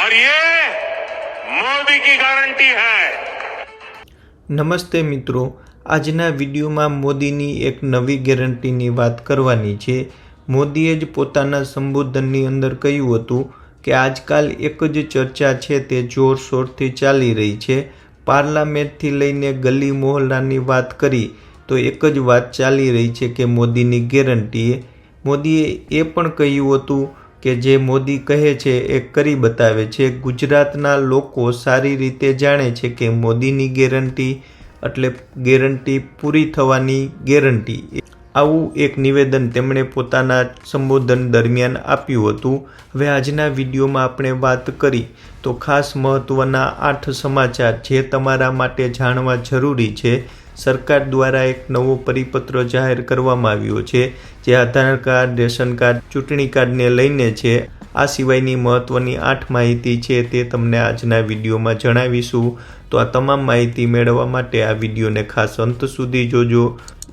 और ये मोदी की गारंटी है નમસ્તે મિત્રો આજના વિડીયોમાં મોદીની એક નવી ગેરંટીની વાત કરવાની છે મોદીએ જ પોતાના સંબોધનની અંદર કહ્યું હતું કે આજકાલ એક જ ચર્ચા છે તે જોરશોરથી ચાલી રહી છે પાર્લામેન્ટથી લઈને ગલી મોહલ્લાની વાત કરી તો એક જ વાત ચાલી રહી છે કે મોદીની ગેરંટીએ મોદીએ એ પણ કહ્યું હતું કે જે મોદી કહે છે, એ કરી બતાવે છે. ગુજરાતના લોકો સારી રીતે જાણે છે કે મોદીની ગેરંટી એટલે ગેરંટી પૂરી થવાની ગેરંટી. આવું એક નિવેદન તેમણે પોતાના સંબોધન દરમિયાન આપ્યું હતું. હવે આજના વિડીયોમાં આપણે વાત કરી તો ખાસ મહત્ત્વના આઠ સમાચાર જે તમારા માટે જાણવા જરૂરી છે. સરકાર દ્વારા એક નવો પરિપત્ર જાહેર કરવામાં આવ્યો છે, જે આધાર કાર્ડ, રેશન કાર્ડ, ચૂંટણી કાર્ડને લઈને છે. આ સિવાયની મહત્ત્વની આઠ માહિતી છે તે તમને આજના વિડીયોમાં જણાવીશું. તો આ તમામ માહિતી મેળવવા માટે આ વિડીયોને ખાસ અંત સુધી જોજો.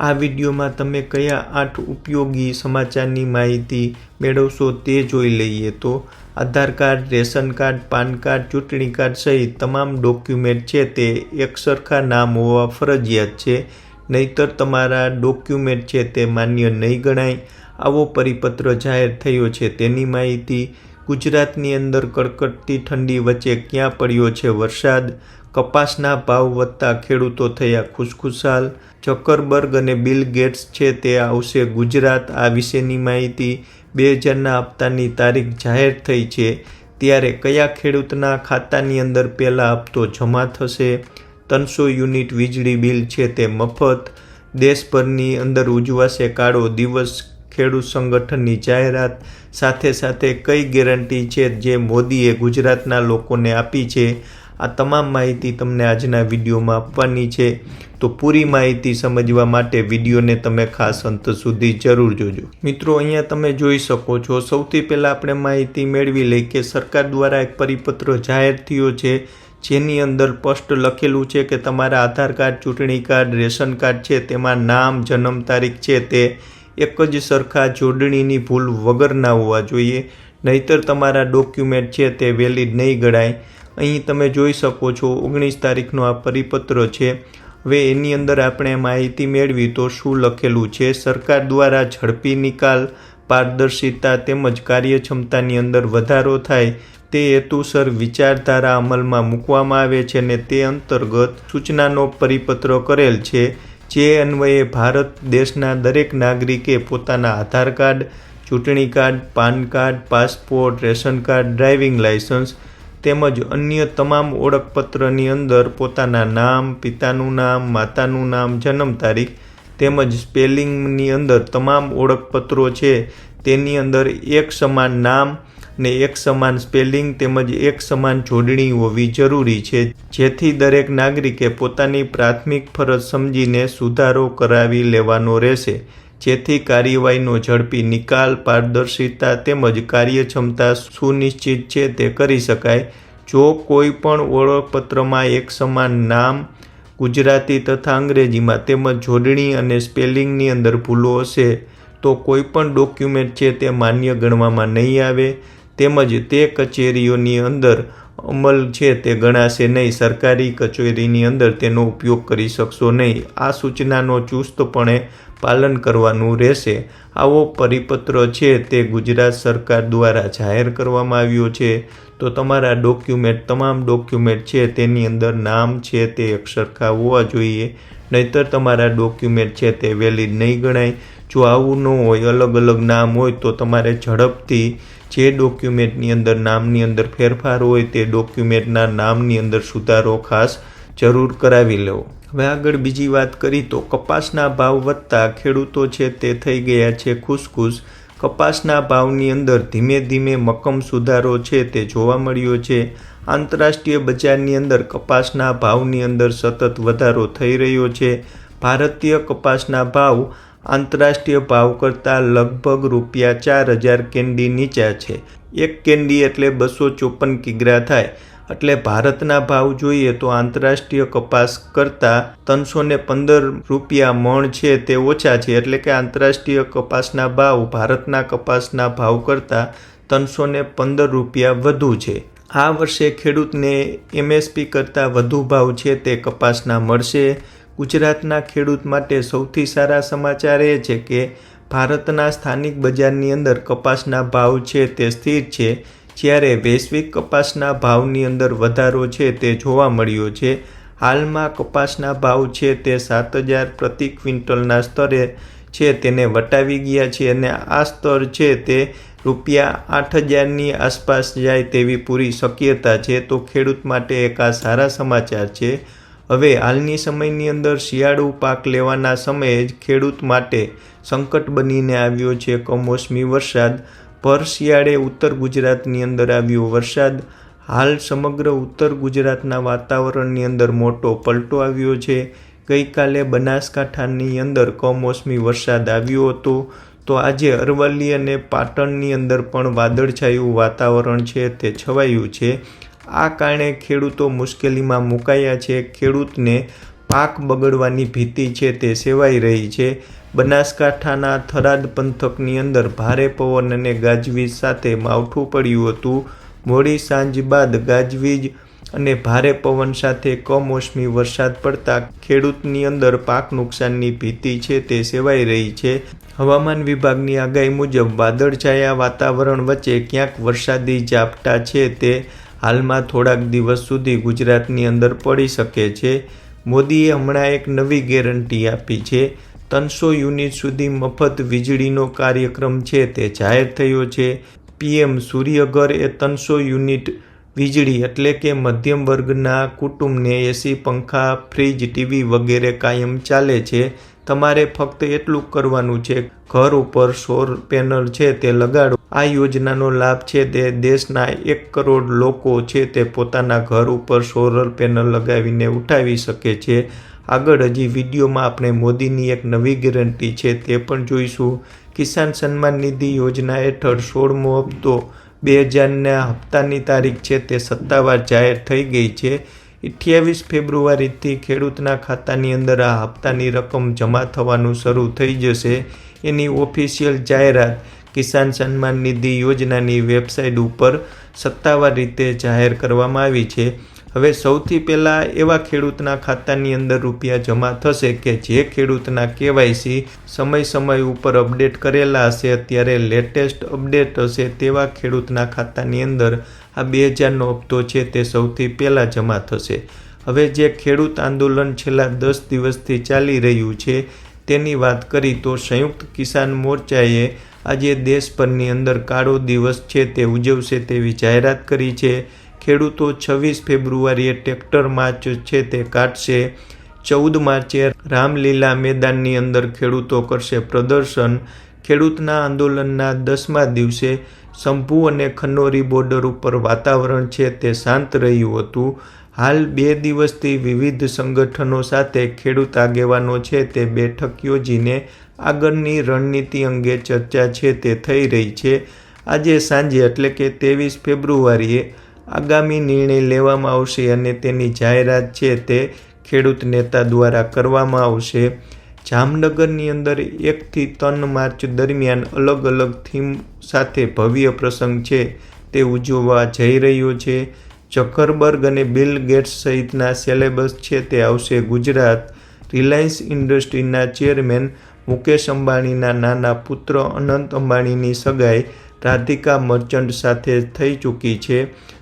આ વિડીયોમાં તમે કયા આઠ ઉપયોગી સમાચારની માહિતી મેળવશો તે જોઈ લઈએ તો Aadhaar card, ration card, PAN card, ચૂંટણી કાર્ડ સહિત તમામ ડોક્યુમેન્ટ છે તે એક સરખા નામ હોવા ફરજિયાત છે. નહીતર તમારા ડોક્યુમેન્ટ છે તે માન્ય નહીં ગણાય. આવો પરિપત્ર જાહેર થયો છે. તેની માહિતી ગુજરાતની અંદર કડકડતી ઠંડી વચ્ચે ક્યાં પડ્યો છે? વરસાદ, કપાસના ભાવ વધતા ખેડૂતો થયા ખુશખુશાલ. ચક્કરબર્ગ અને બિલ ગેટ્સ છે તે આવશે ગુજરાત. આ વિશેની માહિતી બે હજારના હપ્તાની તારીખ જાહેર થઈ છે. ત્યારે કયા ખેડૂતના ખાતાની અંદર પહેલાં હપ્તો જમા થશે? ત્રણસો યુનિટ વીજળી બિલ છે તે મફત. દેશભરની અંદર ઉજવાશે કાળો દિવસ. ખેડૂત સંગઠનની જાહેરાત. સાથે સાથે કઈ ગેરંટી છે જે મોદીએ ગુજરાતના લોકોને આપી છે? આ તમામ માહિતી તમને આજના વિડીયોમાં આપવાની છે. તો પૂરી માહિતી સમજવા માટે વિડીયોને તમે ખાસ અંત સુધી જરૂર જોજો. મિત્રો, અહીંયા તમે જોઈ શકો છો, સૌથી પહેલાં આપણે માહિતી મેળવી લઈ કે સરકાર દ્વારા એક પરિપત્ર જાહેર થયો છે, જેની અંદર સ્પષ્ટ લખેલું છે કે તમારા આધાર કાર્ડ, ચૂંટણી કાર્ડ, રેશન કાર્ડ છે, તેમાં નામ, જન્મ તારીખ છે, તે એક જ સરખા જોડણીની ભૂલ વગરના હોવા જોઈએ. નહીતર તમારા ડોક્યુમેન્ટ છે તે વેલિડ નહીં ગણાય. અહીં તમે જોઈ શકો છો, ઓગણીસ તારીખનો આ પરિપત્ર છે. હવે એની અંદર આપણે માહિતી મેળવી તો શું લખેલું છે? સરકાર દ્વારા ઝડપી નિકાલ, પારદર્શિતા તેમજ કાર્યક્ષમતાની અંદર વધારો થાય તે હેતુસર વિચારધારા અમલમાં મૂકવામાં આવે છે અને તે અંતર્ગત સૂચનાનો પરિપત્ર કરેલ છે. જે અન્વયે ભારત દેશના દરેક નાગરિકે પોતાના આધાર કાર્ડ, ચૂંટણી card, PAN card, passport, ration card, driving licence તેમજ અન્ય તમામ ઓળખપત્રની અંદર પોતાના નામ, પિતાનું નામ, માતાનું નામ, જન્મ તારીખ તેમજ સ્પેલિંગની અંદર તમામ ઓળખપત્રો છે. તેની અંદર એક સમાન નામ ને એક સમાન સ્પેલિંગ તેમજ એક સમાન જોડણી હોવી જરૂરી છે. જેથી દરેક નાગરિકે પોતાની પ્રાથમિક ફરજ સમજીને સુધારો કરાવી લેવાનો રહેશે. જેથી કાર્યવાહીનો ઝડપી નિકાલ, પારદર્શિતા તેમજ કાર્યક્ષમતા સુનિશ્ચિત છે તે કરી શકાય. જો કોઈ પણ ઓળખપત્રમાં એક સમાન નામ ગુજરાતી તથા અંગ્રેજીમાં તેમજ જોડણી અને સ્પેલિંગની અંદર ભૂલો હશે, તો કોઈ પણ ડોક્યુમેન્ટ છે તે માન્ય ગણવામાં નહીં આવે. તેમજ તે કચેરીઓની અંદર અમલ છે તે ગણાશે નહીં. સરકારી કચેરીની અંદર તેનો ઉપયોગ કરી શકશો નહીં. આ સૂચનાનો ચુસ્તપણે પાલન કરવાનું રહેશે. આવો પરિપત્ર છે તે ગુજરાત સરકાર દ્વારા જાહેર કરવામાં આવ્યો છે. તો તમારા ડોક્યુમેન્ટ, તમામ ડોક્યુમેન્ટ છે તેની અંદર નામ છે તે અક્ષરખા હોવા જોઈએ. નહીતર તમારા ડોક્યુમેન્ટ છે તે વેલિડ નહીં ગણાય. જો આવું ન હોય, અલગ અલગ નામ હોય, તો તમારે ઝડપથી જે ડોક્યુમેન્ટની અંદર નામની અંદર ફેરફાર હોય તે ડોક્યુમેન્ટના નામની અંદર સુધારો ખાસ જરૂર કરાવી લેવો હવે આગળ બીજી વાત કરી તો કપાસના ભાવ વધતા ખેડૂતો છે તે થઈ ગયા છે ખુશખુશ. કપાસના ભાવની અંદર ધીમે ધીમે મક્કમ સુધારો છે તે જોવા મળ્યો છે. આંતરરાષ્ટ્રીય બજારની અંદર કપાસના ભાવની અંદર સતત વધારો થઈ રહ્યો છે. ભારતીય કપાસના ભાવ આંતરરાષ્ટ્રીય ભાવ કરતાં લગભગ રૂપિયા ચાર હજાર કેન્ડી નીચા છે. એક કેન્ડી એટલે બસો ચોપન કિગ્રા થાય. એટલે ભારતના ભાવ જોઈએ તો આંતરરાષ્ટ્રીય કપાસ કરતાં ત્રણસો ને પંદર રૂપિયા મણ છે તે ઓછા છે. એટલે કે આંતરરાષ્ટ્રીય કપાસના ભાવ ભારતના કપાસના ભાવ કરતાં ત્રણસો ને પંદર રૂપિયા વધુ છે. આ વર્ષે ખેડૂતને એમએસપી કરતાં વધુ ભાવ છે તે કપાસના મળશે. ગુજરાતના ખેડૂત માટે સૌથી સારા સમાચાર એ છે કે ભારતના સ્થાનિક બજારની અંદર કપાસના ભાવ છે તે સ્થિર છે. જ્યારે વૈશ્વિક કપાસના ભાવની અંદર વધારો છે તે જોવા મળ્યો છે. હાલમાં કપાસના ભાવ છે તે સાત હજાર પ્રતિ ક્વિન્ટલના સ્તરે છે, તેને વટાવી ગયા છે અને આ સ્તર છે તે રૂપિયા આઠ હજારની આસપાસ જાય તેવી પૂરી શક્યતા છે. તો ખેડૂત માટે એક આ સારા સમાચાર છે. હવે હાલની સમયની અંદર શિયાળુ પાક લેવાના સમયે જ ખેડૂત માટે સંકટ બનીને આવ્યો છે. કમોસમી વરસાદ ભર શિયાળે ઉત્તર ગુજરાતની અંદર આવ્યો વરસાદ. હાલ સમગ્ર ઉત્તર ગુજરાતના વાતાવરણની અંદર મોટો પલટો આવ્યો છે. ગઈકાલે બનાસકાંઠાની અંદર કમોસમી વરસાદ આવ્યો હતો. તો આજે અરવલ્લી અને પાટણની અંદર પણ વાદળછાયું વાતાવરણ છે તે છવાયું છે. આ કારણે ખેડૂતો મુશ્કેલીમાં મુકાયા છે. ખેડૂતને પાક બગડવાની ભીતિ છે તે સેવાઈ રહી છે. બનાસકાંઠાના થરાદ પંથકની અંદર ભારે પવન અને ગાજવીજ સાથે માવઠું પડ્યું હતું. મોડી સાંજ બાદ ગાજવીજ અને ભારે પવન સાથે કમોસમી વરસાદ પડતા ખેડૂતની અંદર પાક નુકસાનની ભીતિ છે તે સેવાઈ રહી છે. હવામાન વિભાગની આગાહી મુજબ વાદળછાયા વાતાવરણ વચ્ચે ક્યાંક વરસાદી ઝાપટા છે તે હાલમાં થોડાક દિવસ સુધી ગુજરાતની અંદર પડી શકે છે. મોદીએ હમણાં એક નવી ગેરંટી આપી છે. ત્રણસો યુનિટ સુધી મફત વીજળીનો કાર્યક્રમ છે તે જાહેર થયો છે. પીએમ સૂર્યઘર એ ત્રણસો યુનિટ વીજળી એટલે કે મધ્યમ વર્ગના કુટુંબને એસી પંખા, ફ્રીજ, ટીવી વગેરે કાયમ ચાલે છે. તમારે ફક્ત એટલું કરવાનું છે. ઘર ઉપર સોર પેનલ છે તે લગાડો. આ યોજનાનો લાભ છે તે દેશના એક કરોડ લોકો છે તે પોતાના ઘર ઉપર સોલર પેનલ લગાવીને ઉઠાવી શકે છે. આગળ હજી વિડીયોમાં આપણે મોદીની એક નવી ગેરંટી છે તે પણ જોઈશું. કિસાન સન્માન નિધિ યોજના હેઠળ સોળમો હપ્તો. બે હજારના હપ્તાની તારીખ છે તે સત્તાવાર જાહેર થઈ ગઈ છે. અઠ્યાવીસ ફેબ્રુઆરીથી ખેડૂતના ખાતાની અંદર આ હપ્તાની રકમ જમા થવાનું શરૂ થઈ જશે. એની ઓફિશિયલ જાહેરાત કિસાન સન્માન નિધિ યોજનાની વેબસાઇટ ઉપર સત્તાવાર રીતે જાહેર કરવામાં આવી છે. હવે સૌથી પહેલાં એવા ખેડૂતના ખાતાની અંદર રૂપિયા જમા થશે કે જે ખેડૂતના કેવાયસી સમય સમય ઉપર અપડેટ કરેલા હશે, અત્યારે લેટેસ્ટ અપડેટ હશે તેવા ખેડૂતના ખાતાની અંદર આ બે હજારનો હપ્તો છે તે સૌથી પહેલાં જમા થશે. હવે જે ખેડૂત આંદોલન છેલ્લા દસ દિવસથી ચાલી રહ્યું છે તેની વાત કરી તો સંયુક્ત કિસાન મોરચાએ આજે દેશભરની અંદર કાળો દિવસ છે તે ઉજવશે તેવી જાહેરાત કરી છે. ખેડૂતો છવ્વીસ ફેબ્રુઆરીએ ટ્રેક્ટર માર્ચ છે તે કાઢશે. ચૌદ માર્ચે રામલીલા મેદાનની અંદર ખેડૂતો કરશે પ્રદર્શન. ખેડૂતના આંદોલનના દસમા દિવસે શંભુ અને ખન્નોરી બોર્ડર ઉપર વાતાવરણ છે તે શાંત રહ્યું હતું. હાલ બે દિવસથી વિવિધ સંગઠનો સાથે ખેડૂત આગેવાનો છે તે બેઠક યોજીને આગળની રણનીતિ અંગે ચર્ચા છે તે થઈ રહી છે. આજે સાંજે એટલે કે ત્રેવીસ ફેબ્રુઆરીએ આગામી નિર્ણય લેવામાં આવશે અને તેની જાહેરાત છે તે ખેડૂત નેતા દ્વારા કરવામાં આવશે. જામનગરની અંદર એકથી ત્રણ માર્ચ દરમિયાન અલગ અલગ થીમ સાથે ભવ્ય પ્રસંગ છે. તે ઉજવવા જઈ રહ્યો છે. જકરબર્ગ અને બિલ ગેટ્સ સહિતના સેલેબસ છે તે આવશે ગુજરાત. રિલાયન્સ ઇન્ડસ્ટ્રીના ચેરમેન મુકેશ અંબાણીના નાના પુત્ર અનંત અંબાણીની સગાઈ રાધિકા મર્ચન્ટ સાથે થઈ ચૂકી છે.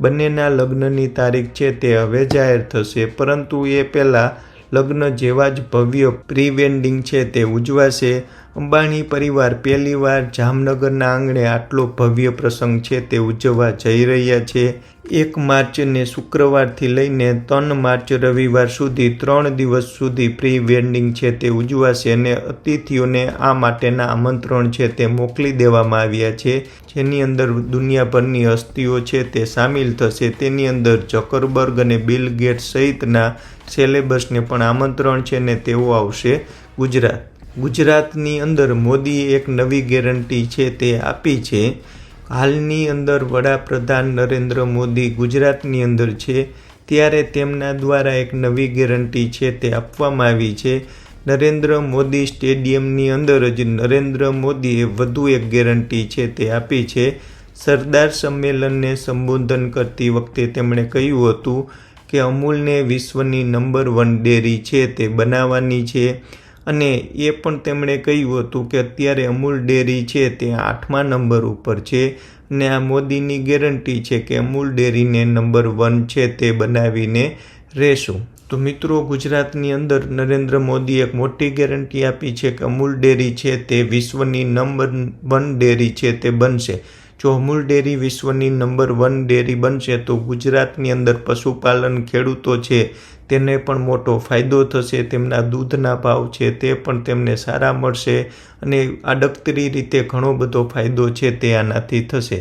બંનેના લગ્નની તારીખ છે તે હવે જાહેર થશે, પરંતુ એ પહેલાં લગ્ન જેવા જ ભવ્ય પ્રી વેન્ડિંગ છે તે ઉજવાશે. અંબાણી પરિવાર પહેલીવાર જામનગરના આંગણે આટલો ભવ્ય પ્રસંગ છે તે ઉજવવા જઈ રહ્યા છે. એક માર્ચને શુક્રવારથી લઈને ત્રણ માર્ચ રવિવાર સુધી ત્રણ દિવસ સુધી પ્રી વેડિંગ છે તે ઉજવાશે અને અતિથિઓને આ માટેના આમંત્રણ છે તે મોકલી દેવામાં આવ્યા છે. જેની અંદર દુનિયાભરની હસ્તીઓ છે તે સામેલ થશે. તેની અંદર જકરબર્ગ અને બિલ ગેટ્સ સહિતના સેલેબસને પણ આમંત્રણ છે ને તેઓ આવશે ગુજરાત. ગુજરાતની અંદર મોદીએ એક નવી ગેરંટી છે તે આપી છે. હાલની અંદર વડાપ્રધાન નરેન્દ્ર મોદી ગુજરાતની અંદર છે. ત્યારે તેમના દ્વારા એક નવી ગેરંટી છે તે આપવામાં આવી છે. નરેન્દ્ર મોદી સ્ટેડિયમની અંદર જ નરેન્દ્ર મોદીએ વધુ એક ગેરંટી છે તે આપી છે. સરદાર સંમેલનને સંબોધન કરતી વખતે તેમણે કહ્યું હતું કે અમૂલને વિશ્વની નંબર વન ડેરી છે તે બનાવવાની છે. અને એ પણ તેમણે કહ્યું હતું કે અત્યારે અમૂલ ડેરી છે તે આઠમા નંબર ઉપર છે ને આ મોદીની ગેરંટી છે કે અમૂલ ડેરીને નંબર વન છે તે બનાવીને રહેશું. તો મિત્રો, ગુજરાતની અંદર નરેન્દ્ર મોદીએ એક મોટી ગેરંટી આપી છે કે અમૂલ ડેરી છે તે વિશ્વની નંબર વન ડેરી છે તે બનશે. જો અમૂલ ડેરી વિશ્વની નંબર વન ડેરી બનશે તો ગુજરાતની અંદર પશુપાલન ખેડૂતો છે તેને પણ મોટો ફાયદો થશે, તેમના દૂધના ભાવ છે તે પણ તેમને સારા મળશે અને આડકતરી રીતે ઘણો બધો ફાયદો છે તે આનાથી થશે.